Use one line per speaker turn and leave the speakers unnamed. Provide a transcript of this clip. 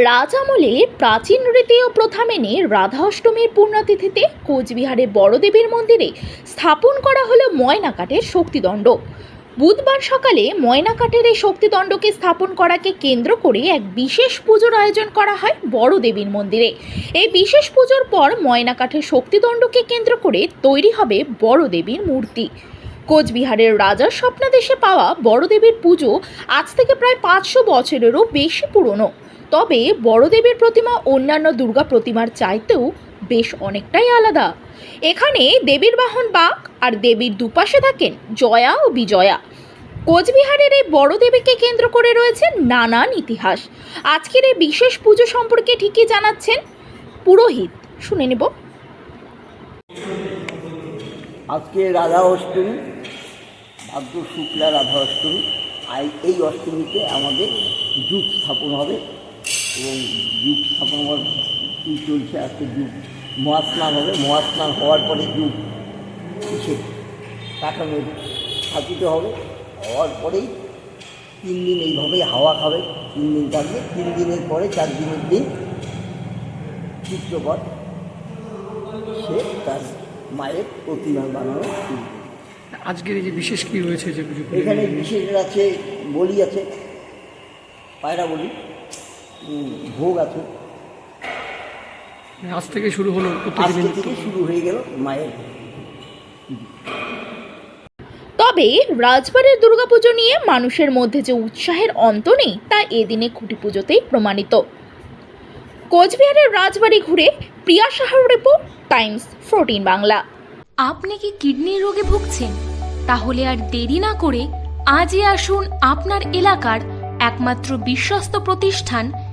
রাজামলের প্রাচীন রীতি ও প্রথা মেনে রাধা অষ্টমীর পূর্ণতিথিতে কোচবিহারে বড়দেবীর মন্দিরে স্থাপন করা হলো ময়নাকাটের শক্তিদণ্ড। বুধবার সকালে ময়নাকাটের এই শক্তিদণ্ডকে স্থাপন করাকে কেন্দ্র করে এক বিশেষ পুজোর আয়োজন করা হয় বড় দেবীর মন্দিরে। এই বিশেষ পুজোর পর ময়নাকাঠের শক্তিদণ্ডকে কেন্দ্র করে তৈরি হবে বড় দেবীর মূর্তি। কোচবিহারের রাজার স্বপ্নাদেশে পাওয়া বড়দেবীর পুজো আজ থেকে প্রায় পাঁচশো বছরেরও বেশি পুরনো। তবে বড়দেবীর প্রতিমা অন্যান্য দুর্গা প্রতিমার চাইতেও বেশ অনেকটাই আলাদা। এখানে দেবীর বাহন বাঘ আর দেবীর দুপাশে থাকেন জয়া ও বিজয়া। কোচবিহারের এই বড় দেবীকে কেন্দ্র করে রয়েছে নানান ইতিহাস। আজকের এই বিশেষ পুজো সম্পর্কে ঠিকই জানাচ্ছেন পুরোহিত। শুনে নেব।
আজকে রাধা অষ্টমী, ভাদ্র, শুক্লা, রাধা অষ্টমী এই অষ্টমীতে আমাদের যুগ স্থাপন হবে এবং যুগ স্থাপন হওয়ার কি চলছে আজকে যুগ। মহাস্নান হবে মহাস্নান হওয়ার পরে যুগ কিসে কাটানো স্থাপিত হবে। হওয়ার পরেই তিন দিন এইভাবেই হাওয়া খাবে তিন দিন থাকবে তিন দিনের পরে চার দিনের দিন চিত্রপট সে তার মায়ের প্রতিমা বানানো শুরু
আজকের এই যে বিশেষ কি রয়েছে যে
এখানে বিশেষ আছে বলি আছে পায়রা বলি। ভোগ আছে।
আজ থেকে শুরু হলো
আজকে থেকে শুরু হয়ে গেল মায়ের
তবে রাজবাড়ির দুর্গাপুজো নিয়ে মানুষের মধ্যে যে উৎসাহের অন্ত নেই তা এদিনে খুঁটি পুজোতেই প্রমাণিত। কোচবিহারের রাজবাড়ি ঘুরে প্রিয়া সাহার রিপোর্ট টাইমস ফোরটিন বাংলা।
আপনি কি কিডনির রোগে ভুগছেন? তাহলে আর দেরি না করে আজই আসুন আপনার এলাকার একমাত্র বিশ্বস্ত প্রতিষ্ঠান